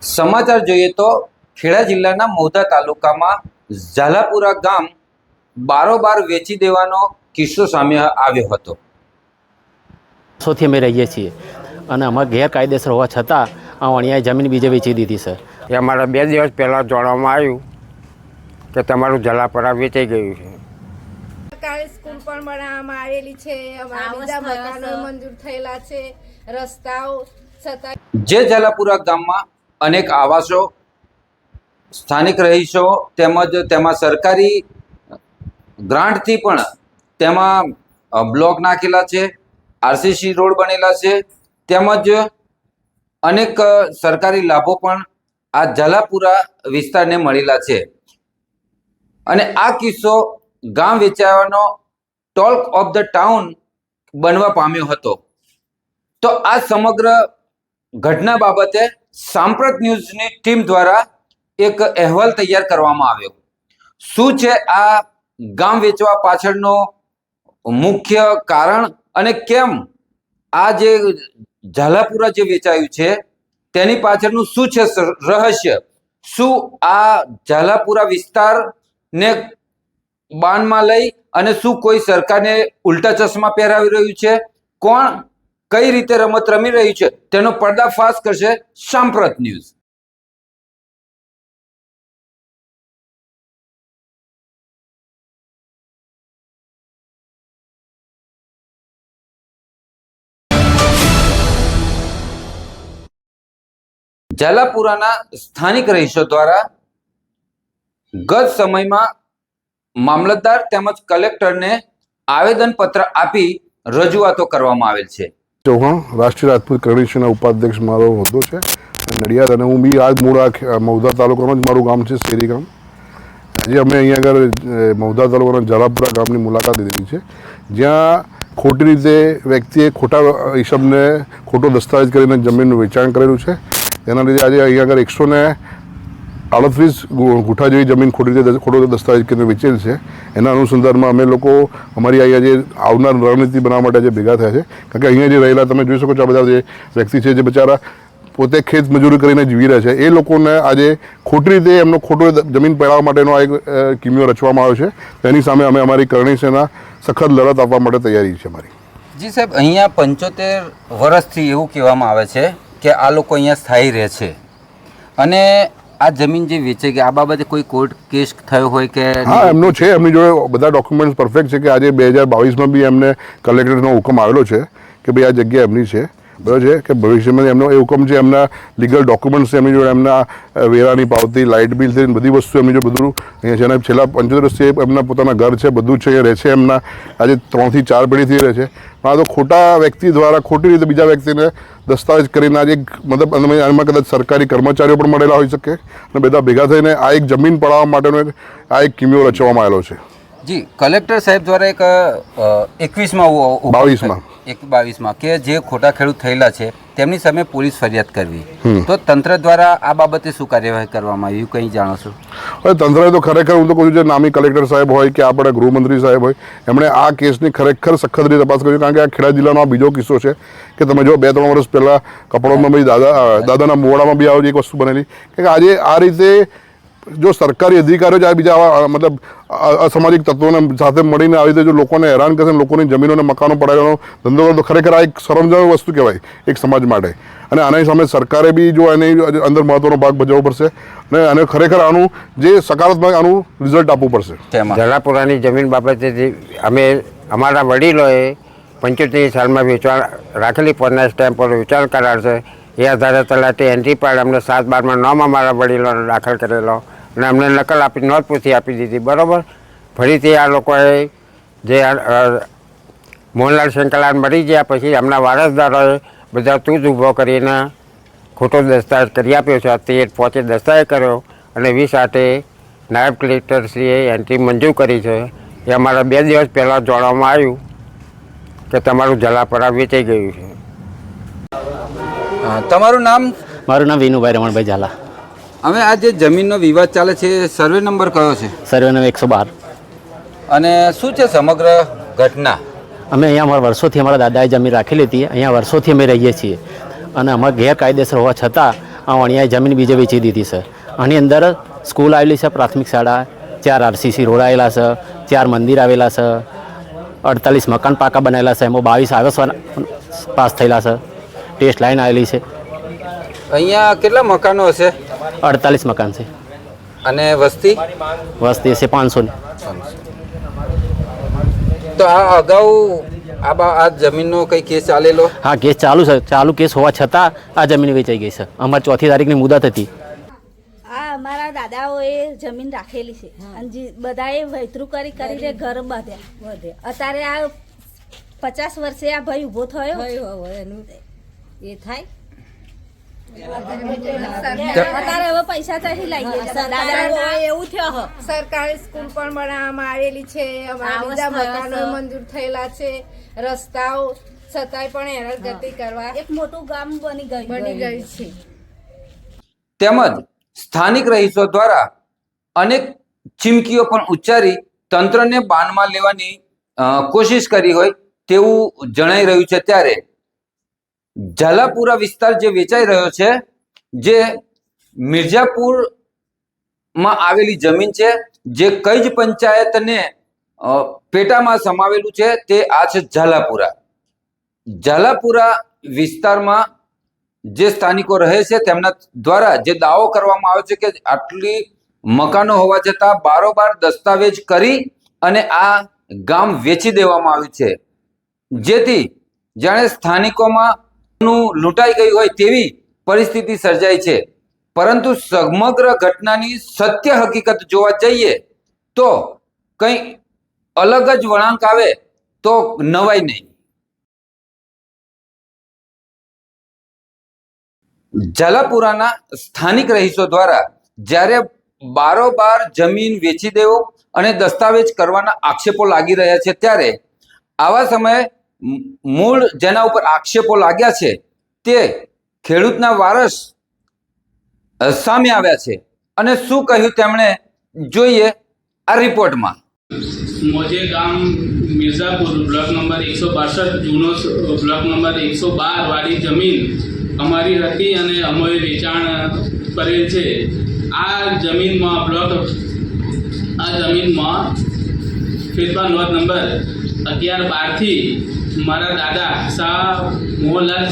સમાચાર જોઈએ તો ખેડા જિલ્લાના મૌધા તાલુકામાં ઝાલાપુરા ગામ બારોબાર વેચી દેવાનો કિસ્સો સામે આવ્યો હતો. સોથી અમે રહીએ છીએ અને અમારે ગેરકાયદેસર હોવા છતાં આ અણિયાએ જમીન બીજે વેચી દીધી છે. એ અમારે બે દિવસ પહેલાં જાણવામાં આવ્યું કે તમારું જલાપરા વેચાઈ ગયું છે. સરકારી સ્કૂલ પણ બનાવવામાં આવેલી છે અમારા બીજા મકાનો મંજૂર થયેલા છે રસ્તાઓ છતાં જે ઝાલાપુરા ગામમાં અનેક આવાસો, સ્થાનિક રહીશો તેમજ તેમાં સરકારી ગ્રાન્ટથી પણ તેમાં બ્લોક નાખેલા છે, આરસીસી રોડ બનેલા છે, તેમજ અનેક સરકારી લાભો પણ આ ઝાલાપુરા વિસ્તારને મળેલા છે. અને આ કિસ્સો ગામ વેચાવાનો ટોલ્ક ઓફ ધ ટાઉન બનવા પામ્યો હતો. તો આ સમગ્ર ઘટના બાબતે સાંપ્રત ન્યૂઝની ટીમ દ્વારા એક અહેવાલ તૈયાર કરવામાં આવ્યો. શું છે આ ગામ વેચવા પાછળનો મુખ્ય કારણ અને કેમ આ જે ઝાલાપુરા જે વેચાયું છે, તેની પાછળનું શું છે રહસ્ય? શું આ ઝાલાપુરા વિસ્તારને બાનમાં લઈ અને શું કોઈ સરકારને ઉલટા ચશ્મા પહેરાવી રહ્યું છે? કોણ કઈ રીતે રમત રમી રહી છે તેનો પર્દાફાશ કરશે સાંપ્રત ન્યૂઝ. જાલાપુરાના સ્થાનિક રહીશો દ્વારા ગત સમયમાં મામલતદાર તેમજ કલેક્ટરને આવેદનપત્ર આપી રજૂઆતો કરવામાં આવેલ છે. ચૌહાણ રાષ્ટ્રીય રાજપૂત કરણીશના ઉપાધ્યક્ષ મારો હોદ્દો છે. નડિયાદ અને હું બી આ જ મૂળ આ મૌધા તાલુકામાં જ મારું ગામ છે, શેરી ગામ. આજે અમે અહીંયા આગળ મૌધા તાલુકાના જલાપુરા ગામની મુલાકાત લીધી છે. જ્યાં ખોટી રીતે વ્યક્તિએ ખોટા હિસાબને ખોટો દસ્તાવેજ કરીને જમીનનું વેચાણ કરેલું છે. તેના લીધે આજે અહીંયા આગળ એકસો ને આડત્રીસ ગુઠા જેવી જમીન ખોટી રીતે ખોટો દસ્તાવેજ કરીને વેચેલ છે. એના અનુસંધાનમાં અમે લોકો અમારી અહીંયા જે આવનાર રણનીતિ બનાવવા માટે જે ભેગા થયા છે. કારણ કે અહીંયા જે રહેલા તમે જોઈ શકો છો આ બધા જે વ્યક્તિ છે જે બિચારા પોતે ખેત મજૂરી કરીને જીવી રહ્યા છે. એ લોકોને આજે ખોટી રીતે એમનો ખોટો જમીન પડાવવા માટેનો આ એક કિમિયો રચવામાં આવ્યો છે. તેની સામે અમે અમારી કરણી સેના સખત લડત આપવા માટે તૈયારી છે અમારી. જી સાહેબ, અહીંયા પંચોતેર વર્ષથી એવું કહેવામાં આવે છે કે આ લોકો અહીંયા સ્થાયી રહે છે. અને આ જમીન જે વેચે કે આ બાબતે કોઈ કોર્ટ કેસ થયો હોય કે હા, એમનો છે. એમની જોડે બધા ડોક્યુમેન્ટ્સ પરફેક્ટ છે કે આજે બે હજાર બાવીસમાં બી એમને કલેક્ટરનો હુકમ આવેલો છે કે ભાઈ આ જગ્યા એમની છે. બરાબર છે? કે ભવિષ્યમાં એમનો એ હુકમ છે એમના લીગલ ડોક્યુમેન્ટ્સ છે, એમની જોડે એમના વેરાની પાવતી લાઇટ બિલ છે, બધી વસ્તુ એમની જોડે બધું અહીંયા છે. અને છેલ્લા પંચોતેર વર્ષથી એમના પોતાના ઘર છે, બધું છે રહે છે એમના. આજે ત્રણથી ચાર પેઢીથી રહે છે. પણ આ તો ખોટા વ્યક્તિ દ્વારા, ખોટી રીતે બીજા વ્યક્તિને દસ્તાવેજ કરીને આજે મતલબ આમાં કદાચ સરકારી કર્મચારીઓ પણ મળેલા હોઈ શકે. અને બધા ભેગા થઈને આ એક જમીન પડાવવા માટેનો આ એક કિમિયો રચવામાં આવેલો છે. જી કલેક્ટર સાહેબ દ્વારા એક એકવીસમાં બાવીસમાં. એક બાવીસમાં કે જે ખોટા ખેડૂત થયેલા છે તેમની સામે પોલીસ ફરિયાદ કરવી. તો તંત્ર દ્વારા આ બાબતે શું કાર્યવાહી કરવામાં આવી કંઈ જાણો છો? હવે તંત્રએ તો ખરેખર હું તો કહું છું જે નામી કલેક્ટર સાહેબ હોય કે આપણે ગૃહમંત્રી સાહેબ હોય એમણે આ કેસની ખરેખર સખત રીતે તપાસ કરી કારણ કે આ ખેડા જિલ્લાનો આ બીજો કિસ્સો છે કે તમે જો બે ત્રણ વર્ષ પહેલાં કપડોમાં બી દાદા દાદાના મોડામાં બી આવી એક વસ્તુ બનેલી કે આજે આ રીતે જો સરકારી અધિકારીઓ જ આ બીજા આવા, મતલબ અસામાજિક તત્વોને સાથે મળીને આવી રીતે જો લોકોને હેરાન કરશે લોકોની જમીનોને મકાનો પડાવવાનો ધંધો કરે તો ખરેખર આ એક શરમજનક વસ્તુ કહેવાય એક સમાજ માટે. અને આની સામે સરકારે બી જો એની અંદર મહત્વનો ભાગ ભજવવો પડશે અને અને ખરેખર આનું જે સકારાત્મક આનું રિઝલ્ટ આપવું પડશે. તેમાં. જલાપુરાની જમીન બાબતે જે અમે અમારા વડીલોએ પંચોતેર સાલમાં વેચાણ રાખેલી પરના સ્ટેમ્પ પર વેચાણ કરાર છે એ આધારે તલાટી એન્ટ્રી પાડ, અમને સાત બારમાં નોમાં મારા વડીલોને દાખલ કરેલો. અને અમને નકલ આપી નોંધ પૂછી આપી દીધી, બરાબર? ફરીથી આ લોકોએ જે મોહનલાલ શંકરલાલ મરી ગયા પછી એમના વારસદારોએ બધા તું જ ઊભો કરીને ખોટો દસ્તાવેજ કરી આપ્યો છે. તે પહોંચે દસ્તાવેજ કર્યો અને વીસ આઠે નાયબ કલેક્ટરશ્રીએ એન્ટ્રી મંજૂર કરી છે. એ અમારા બે દિવસ પહેલાં જોડવામાં આવ્યું કે તમારું જલાપરા વેચાઈ ગયું છે. તમારું નામ? મારું નામ વિનુભાઈ રમણભાઈ ઝાલા. હવે આ જે જમીનનો વિવાદ ચાલે છે સર્વે નંબર કયો છે? સર્વે નંબર એકસો બાર. અને શું છે સમગ્ર ઘટના? અમે અહીંયા અમારા વર્ષોથી અમારા દાદાએ જમીન રાખેલી હતી અહીંયા વર્ષોથી અમે રહીએ છીએ. અને અમારે ગેરકાયદેસર હોવા છતાં આ અણિયાએ જમીન બીજે વેચી દીધી છે. આની અંદર સ્કૂલ આવેલી છે પ્રાથમિક શાળા ચાર આરસીસી રોડ આવેલા છે ચાર મંદિર આવેલા છે અડતાલીસ મકાન પાકા બનાવેલા છે એમાં બાવીસ આવાસ પાસ થયેલા છે. ટેસ્ટ લાઈન આવેલી છે. અહીંયા કેટલા મકાનો હશે? અડતાલીસ મકાન છે. અને વસ્તી? વસ્તી છે પાંચસો તો આ અગાઉ આ બા આ જમીનનો કઈ કેસ ચાલેલો? હા કેસ ચાલુ છે. ચાલુ કેસ હોવા છતાં આ જમીન વેચાઈ ગઈ છે. અમારે ચોથી તારીખની મુદત હતી. આ અમારા દાદાઓએ જમીન રાખેલી છે. અને બધાએ વૈતરું કરી કરીને ઘર બાંધ્યા. અત્યારે આ પચાસ વર્ષે આ ભાઈ ઊભો થયો. એ થાય? અત્યારે હવે પૈસા ત્યાંથી લાવીએ એવું થયો સરકારી સ્કૂલ પણ બનાવવામાં આવેલી છે. અમારા મકાનો મંજૂર થયેલા છે. રસ્તાઓ છતાંય પણ હેરાનગતિ કરવા એક મોટું ગામ બની ગયું. બની ગઈ છે. તેમજ સ્થાનિક રહીશો દ્વારા અનેક ચીમકીઓ પણ ઉચ્ચારી તંત્રને બાનમાં લેવાની કોશિશ કરી હોય તેવું જણાઈ રહ્યું છે ત્યારે ઝાલાપુરા વિસ્તાર જે વેચાઈ રહ્યો છે, જે મિર્ઝાપુરમાં આવેલી જમીન છે, જે કઈ જ પંચાયતને પેટામાં સમાવેલું છે, તે આ છે ઝાલાપુરા. ઝાલાપુરા વિસ્તારમાં જે સ્થાનિકો રહે છે, તેમના દ્વારા જે દાવો કરવામાં આવે છે કે આટલી મકાનો હોવા છતાં બારોબાર દસ્તાવેજ કરી અને આ ગામ વેચી દેવામાં આવ્યું છે. જેથી જાણે સ્થાનિકોમાં લૂંટાઈ ગયું હોય તેવી પરિસ્થિતિ સર્જાઈ છે. પરંતુ સમગ્ર ઘટનાની સત્ય હકીકત જોવા જઈએ તો કંઈ અલગ જ વળાંક આવે તો નવાય નહીં. ઝાલાપુરાના સ્થાનિક રહીશો દ્વારા જ્યારે બારોબાર જમીન વેચી દેવો અને દસ્તાવેજ કરવાના આક્ષેપો લાગી રહ્યા છે ત્યારે આવા સમયે મૂળ જેના ઉપર આક્ષેપો લાગ્યા છે, તે ખેડૂતના વારસ સામે આવ્યા છે. અને શું કહ્યું તેમણે? જોઈએ આ રિપોર્ટમાં. મોજે ગામ મિર્ઝાપુર, બ્લોક નંબર એકસો બાસઠ, જૂનો બ્લોક નંબર એકસો બાર વાળી જમીન અમારી હતી અને અમે વેચાણ કરેલ છે. આ જમીનમાં, બ્લોક, આ જમીનમાં ફેરફાર નોંધ નંબર અગિયાર બારથી મારા દાદા શાહ મોહનલાલ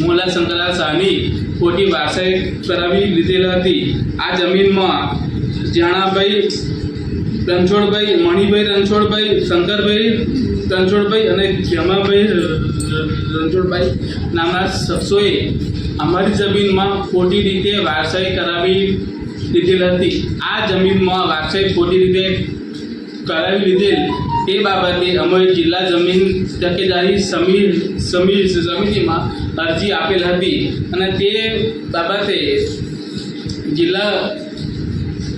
મોહનલાલ શંકરલાલ શાહની ખોટી વારસાઈ કરાવી લીધેલ હતી. આ જમીનમાં જાણાભાઈ રણછોડભાઈ, મણિભાઈ રણછોડભાઈ, શંકરભાઈ રણછોડભાઈ અને જમાભાઈ રણછોડભાઈ નામના શખ્સોએ અમારી જમીનમાં ખોટી રીતે વારસાઈ કરાવી લીધેલ હતી. આ જમીનમાં વારસાઈ ખોટી રીતે કરાવી લીધેલ તે બાબતે અમે જિલ્લા જમીન તકેદારી સમી સમી સમિતિમાં અરજી આપેલ હતી અને તે બાબતે જિલ્લા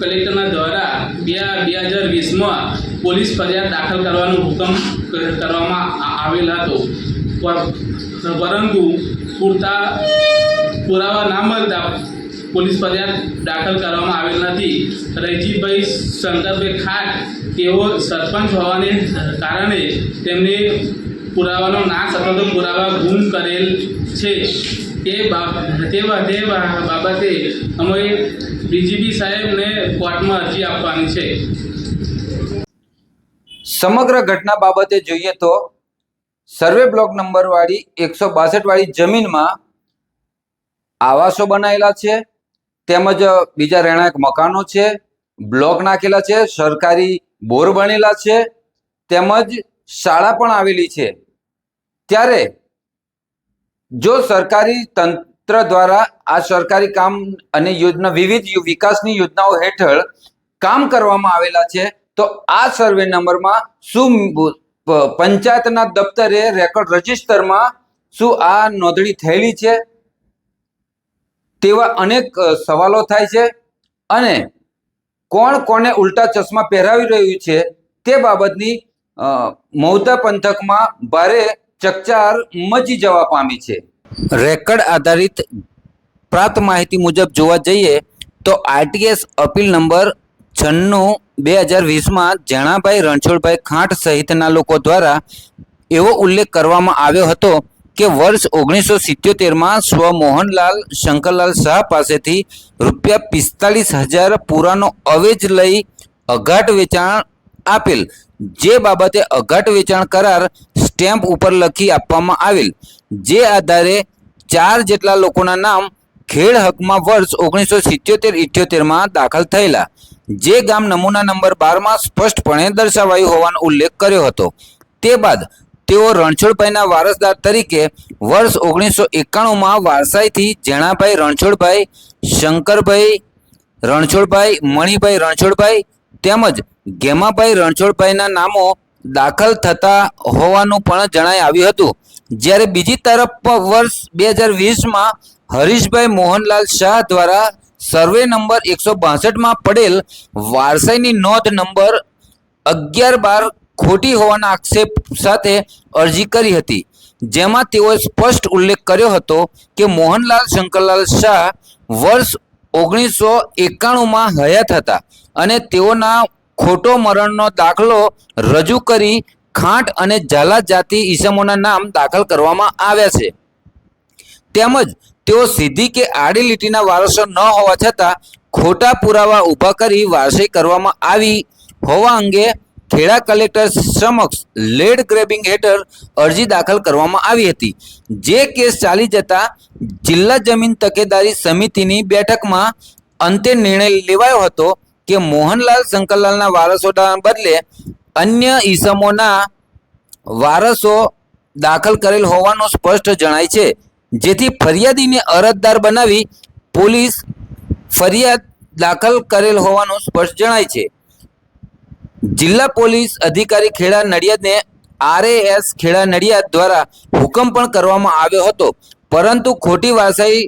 કલેક્ટરના દ્વારા બે બે હજાર વીસમાં પોલીસ ફરિયાદ દાખલ કરવાનો હુકમ કરવામાં આવેલ હતો. પરંતુ પૂરતા પુરાવા ના મળતા પોલીસ ફરિયાદ દાખલ કરવામાં આવેલ નથી. રૈજીભાઈ શંકરભાઈ ખાટ તેઓ સરપંચ હોવાને કારણે તેમને પુરાવાનો નાશ અથવા તો પુરાવા ગુમ કરેલ છે. તે તે તે બાબતે અમે ડીજીપી સાહેબને કોર્ટમાં અરજી આપવાની છે. સમગ્ર ઘટના બાબતે જોઈએ તો સર્વે બ્લોક નંબરવાળી એકસો બાસઠવાળી જમીનમાં આવાસો બનાવેલા છે. તેમજ બીજા રહેણાંક મકાનો છે, બ્લોક નાખેલા છે, સરકારી બોર બનેલા છે, તેમજ શાળા પણ આવેલી છે. ત્યારે જો સરકારી તંત્ર દ્વારા આ સરકારી કામ અને યોજના વિવિધ વિકાસની યોજનાઓ હેઠળ કામ કરવામાં આવેલા છે, તો આ સર્વે નંબરમાં શું પંચાયતના દફતરે રેકોર્ડ રજિસ્ટરમાં શું આ નોંધણી થયેલી છે? તેવા અનેક સવાલો થાય છે અને કોણ કોને ઉલટા ચશ્મા પહેરાવી રહ્યું છે તે બાબતની મૌતા પંથકમાં ભારે ચકચાર મચી જવા પામી છે. રેકર્ડ આધારિત પ્રાપ્ત માહિતી મુજબ જોવા જઈએ તો આરટીએસ અપીલ નંબર છન્નું બે હજાર વીસમાં જણાભાઈ રણછોડભાઈ ખાંટ સહિતના લોકો દ્વારા એવો ઉલ્લેખ કરવામાં આવ્યો હતો કે વર્ષ ઓગણીસો સિત્યોતેરમાં સ્વ મોહનલાલ શંકરલાલ શાહ પાસેથી રૂપિયા પિસ્તાલીસ હજાર પુરાનો અવેજ લઈ અઘાટ વેચાણ આપેલ. જે બાબતે અઘાટ વેચાણ કરાર સ્ટેમ્પ ઉપર લખી આપવામાં આવેલ. જે આધારે ચાર જેટલા લોકોના નામ ખેડ હકમાં વર્ષ ઓગણીસો સિત્યોતેર ઇઠ્યોતેરમાં દાખલ થયેલા. જે ગામ નમૂના નંબર બારમાં સ્પષ્ટપણે દર્શાવાયું હોવાનો ઉલ્લેખ કર્યો હતો. તે બાદ તેઓ રણછોડભાઈના વારસદાર તરીકે વર્ષ ઓગણીસો એકાણુંમાં વારસાઈથી જેણાભાઈ રણછોડભાઈ, શંકરભાઈ રણછોડભાઈ, મણિભાઈ રણછોડભાઈ તેમજ ગેમાભાઈ રણછોડભાઈના નામો દાખલ થતા હોવાનું પણ જણાઈ આવ્યું હતું. જ્યારે બીજી તરફ વર્ષ બે હજાર વીસમાં હરીશભાઈ મોહનલાલ શાહ દ્વારા સર્વે નંબર એકસો બાસઠમાં પડેલ વારસાઈની નોંધ નંબર અગિયાર બાર ખોટી હોવાના આક્ષેપ સાથે અરજી કરી હતી. જેમાં તેઓએ સ્પષ્ટ ઉલ્લેખ કર્યો હતો કે મોહનલાલ શંકરલાલ શાહ વર્ષ ઓગણીસો એકાણુંમાં હયાત હતા અને તેઓના ખોટો મરણનો દાખલો રજૂ કરી ખાંટ અને ઝાલા જાતિ ઈસમોના નામ દાખલ કરવામાં આવ્યા છે. તેમજ તેઓ સીધી કે આડી લીટીના વારસો ન હોવા છતાં ખોટા પુરાવા ઊભા કરી વારસાઈ કરવામાં આવી હોવા અંગે ખેડા કલેક્ટર સમક્ષ લેડ ગ્રેબિંગ હેઠળ અરજી દાખલ કરવામાં આવી હતી. જે કેસ ચાલી જતા જિલ્લા જમીન તકેદારી સમિતિની બેઠકમાં અંતે નિર્ણય લેવાયો હતો કે મોહનલાલ શંકરલાલના વારસોના બદલે અન્ય ઈસમોના વારસો દાખલ કરેલ હોવાનું સ્પષ્ટ જણાય છે. જેથી ફરિયાદીને અરજદાર બનાવી પોલીસ ફરિયાદ દાખલ કરેલ હોવાનું સ્પષ્ટ જણાય છે. જિલ્લા પોલીસ અધિકારી ખેડા નડિયાદને આરએએસ ખેડા નડિયાદ દ્વારા હુકમ પણ કરવામાં આવ્યો હતો. પરંતુ ખોટી વારસાઈ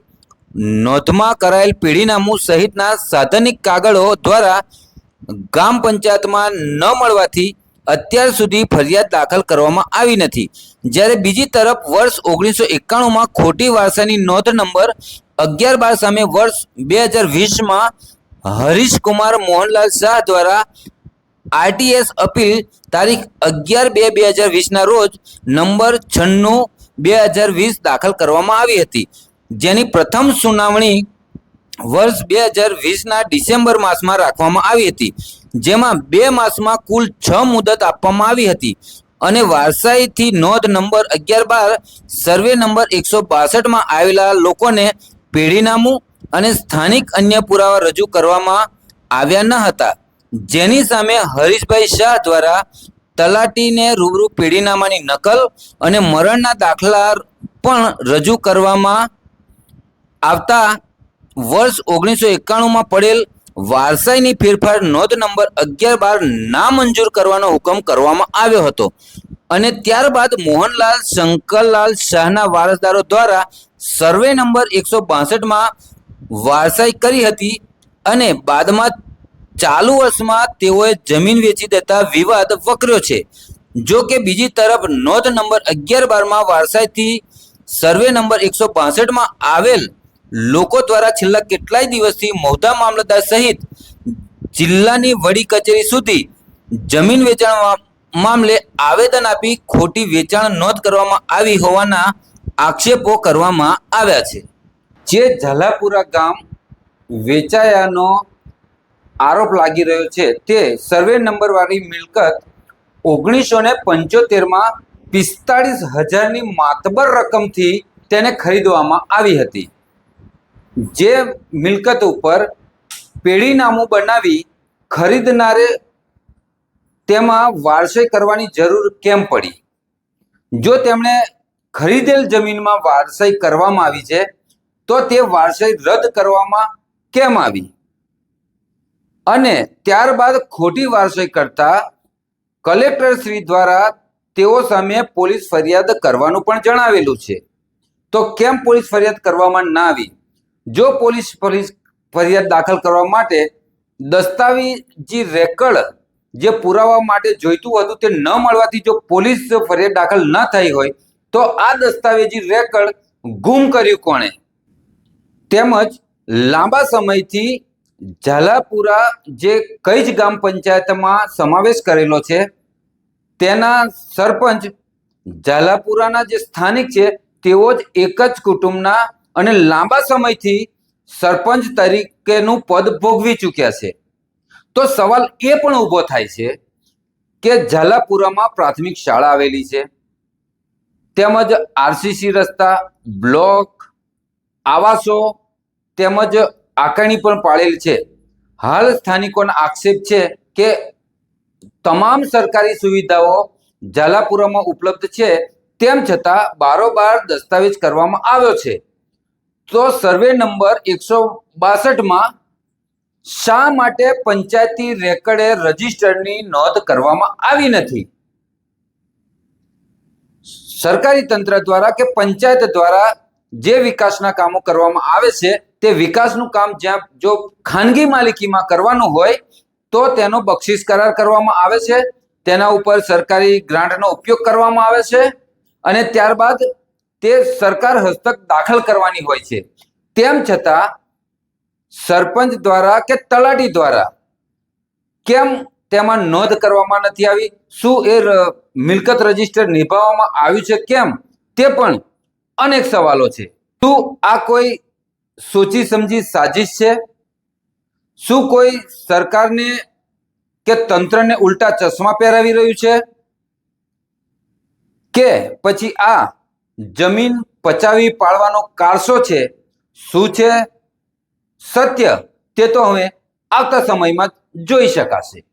નોંધમાં કરાયેલ પેઢીનામું સહિતના સાધનિક કાગળો દ્વારા ગામ પંચાયતમાં ન મળવાથી અત્યાર સુધી ફરિયાદ દાખલ કરવામાં આવી નથી. જ્યારે બીજી તરફ વર્ષ ઓગણીસો એકાણુંમાં ખોટી વારસાની નોંધ નંબર અગિયાર બાર સામે વર્ષ બે હજાર વીસમાં હરીશ કુમાર મોહનલાલ શાહ દ્વારા આરટીએસ અપીલ તારીખ અગિયાર બે બે હજાર વીસના રોજ નંબર છન્નું બે હજાર વીસ દાખલ કરવામાં આવી હતી. જેની પ્રથમ સુનાવણી વર્ષ બે હજાર વીસના ડિસેમ્બર માસમાં રાખવામાં આવી હતી. જેમાં બે માસમાં કુલ છ મુદત આપવામાં આવી હતી. અને વારસાઈથી નોંધ નંબર અગિયાર બાર, સર્વે નંબર એકસો બાસઠમાં આવેલા લોકોને પેઢીનામું અને સ્થાનિક અન્ય પુરાવા રજૂ કરવામાં આવ્યા ન હતા. જેની સામે હરીશભાઈ શાહ દ્વારા તલાટીને રૂબરૂ પેઢીનામાની નકલ અને મરણના દાખલા પણ રજૂ કરવામાં આવતા વર્ષ ઓગણીસો એકાણુંમાં પડેલ વારસાઈની ફેરફાર નોંધ નંબર અગિયાર બાર નામંજૂર કરવાનો હુકમ કરવામાં આવ્યો હતો. અને ત્યારબાદ મોહનલાલ શંકરલાલ શાહના વારસદારો દ્વારા સર્વે નંબર એકસો બાસઠમાં વારસાઈ કરી હતી અને બાદમાં ચાલુ વર્ષમાં તેઓએ જમીન વેચી દેતા વિવાદ વકર્યો છે. જો કે બીજી તરફ નોંધ નંબર અગિયાર બારમાં વારસાઈથી સર્વે નંબર એકસો બાસઠમાં આવેલ લોકો દ્વારા છેલ્લા કેટલાય દિવસથી મૌદા મામલતદાર સહિત જિલ્લાની વડી કચેરી સુધી જમીન વેચાણ મામલે આવેદન આપી ખોટી વેચાણ નોંધ કરવામાં આવી હોવાના આક્ષેપો કરવામાં આવ્યા છે. જે ઝાલાપુરા ગામ વેચાયાનો આરોપ લાગી રહ્યો છે. તે સર્વે નંબરવાળી મિલકત ઓગણીસો ને પંચોતેરમાં પિસ્તાળીસ હજારની માતબર રકમથી તેને ખરીદવામાં આવી હતી. જે મિલકત ઉપર પેઢીનામું બનાવી ખરીદનારે તેમાં વારસાઈ કરવાની જરૂર કેમ પડી? જો તેમણે ખરીદેલ જમીનમાં વારસાઈ કરવામાં આવી છે, તો તે વારસાઈ રદ કરવામાં કેમ આવી? અને ત્યારબાદ ખોટી વારસાઈ કરતા કલેક્ટર શ્રી દ્વારા તેઓ સામે પોલીસ ફરિયાદ કરવાનું પણ જણાવેલું છે. તો કેમ પોલીસ ફરિયાદ કરવામાં ના આવી? જો પોલીસ પોલીસ ફરિયાદ દાખલ કરવા માટે દસ્તાવેજી રેકર્ડ જે પુરાવા માટે જોઈતું હતું તે ન મળવાથી જો પોલીસ ફરિયાદ દાખલ ન થઈ હોય, તો આ દસ્તાવેજી રેકર્ડ ગુમ કર્યું કોણે? તેમજ લાંબા સમયથી ઝાલાપુરા જે કઈ જ ગ્રામ પંચાયતમાં સમાવેશ કરેલો છે, તેના સરપંચ ઝાલાપુરાના જે સ્થાનિક છે, તેઓ જ એક જ કુટુંબના અને લાંબા સમયથી સરપંચ તરીકેનું પદ ભોગવી ચૂક્યા છે. તો સવાલ એ પણ ઊભો થાય છે કે ઝાલાપુરામાં પ્રાથમિક શાળા આવેલી છે, તેમજ આરસીસી રસ્તા, બ્લોક, આવાસો, તેમજ આકારણી પણ પાડેલ છે. હાલ સ્થાનિકોનો આક્ષેપ છે કે તમામ સરકારી સુવિધાઓ ઝાલાપુરામાં ઉપલબ્ધ છે, તેમ છતાં બારોબાર દસ્તાવેજ કરવામાં આવ્યો છે. તો સર્વે નંબર એકસો બાસઠમાં શા માટે પંચાયતી રેકર્ડે રજિસ્ટરની નોંધ કરવામાં આવી નથી? સરકારી તંત્ર દ્વારા કે પંચાયત દ્વારા જે વિકાસના કામો કરવામાં આવે છે, તે વિકાસનું કામ જ્યાં જો ખાનગી માલિકીમાં કરવાનું હોય, તો તેનો બક્ષિસ કરાર કરવામાં આવે છે. તેના ઉપર સરકારી ગ્રાન્ટનો ઉપયોગ કરવામાં આવે છે અને ત્યારબાદ તે સરકાર હસ્તક દાખલ કરવાની હોય છે. તેમ છતાં સરપંચ દ્વારા કે તલાટી દ્વારા કેમ તેમાં નોંધ કરવામાં નથી આવી? શું એ મિલકત રજિસ્ટર નિભાવવામાં આવ્યું છે? કેમ? તે પણ અનેક સવાલો છે. શું આ કોઈ સોચી સમજી સાજિશ છે? શું કોઈ સરકારને કે તંત્રને ઉલટા ચશ્મા પહેરાવી રહ્યું છે? કે પછી આ જમીન પચાવી પાડવાનો કારસો છે? શું છે? સત્ય તે તો હવે આવતા સમયમાં જોઈ શકાશે.